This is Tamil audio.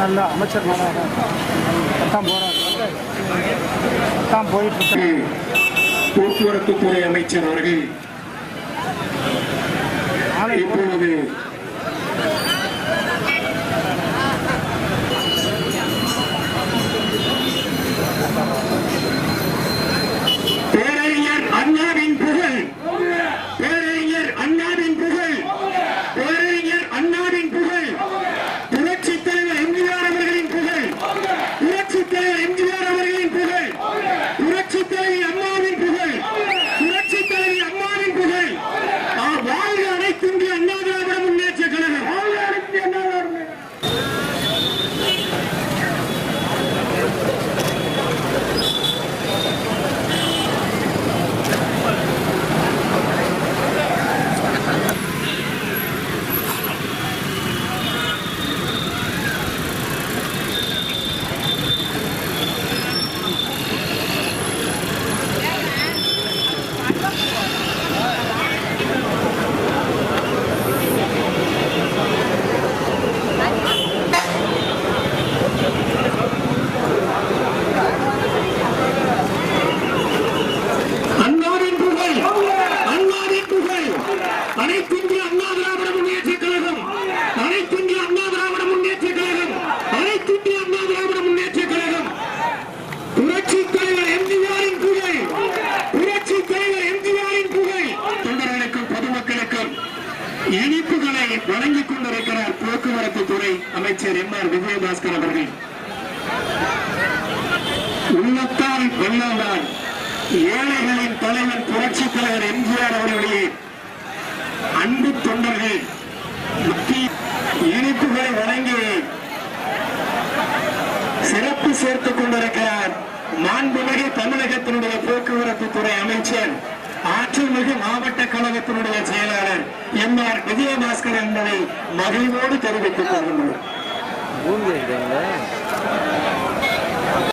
நல்ல அமைச்சர் மேலே தான் போகிறார் தான் போயிட்டு போக்குவரத்து துறை அமைச்சர் அவர்கள் இப்பொழுது அனைத்திந்திய அண்ணா திராவிட முன்னேற்ற கழகம். அனைத்திந்திய அண்ணா திராவிட முன்னேற்ற கழகம். அனைத்திந்திய அண்ணா திராவிட முன்னேற்ற கழகம். புரட்சி தலைவர் எம்ஜிஆரின் புகை புரட்சி தலைவர் எம்ஜிஆரின் புகை தொண்டர்களுக்கும் பொதுமக்களுக்கும் இனிப்புகளை வழங்கிக் கொண்டிருக்கிறார் போக்குவரத்து துறை அமைச்சர் எம் ஆர் விஜயபாஸ்கர் அவர்கள். உள்ளத்தால் வெள்ளம்தான். ஏழைகளின் தலைவன் புரட்சி தலைவர் எம்ஜிஆர் அவர்களுடைய அன்பு தொண்டர்கள் இனிப்புகளை வழங்கி சிறப்பு சேர்த்துக் கொண்டிருக்கிறார் மாண்புமிகு தமிழகத்தினுடைய போக்குவரத்து துறை அமைச்சர் ஆற்றல்மிகு மாவட்ட கழகத்தினுடைய செயலாளர் எம் ஆர் விஜயபாஸ்கர் என்பதை மகிழ்வோடு தெரிவித்துக் கொள்கின்றனர்.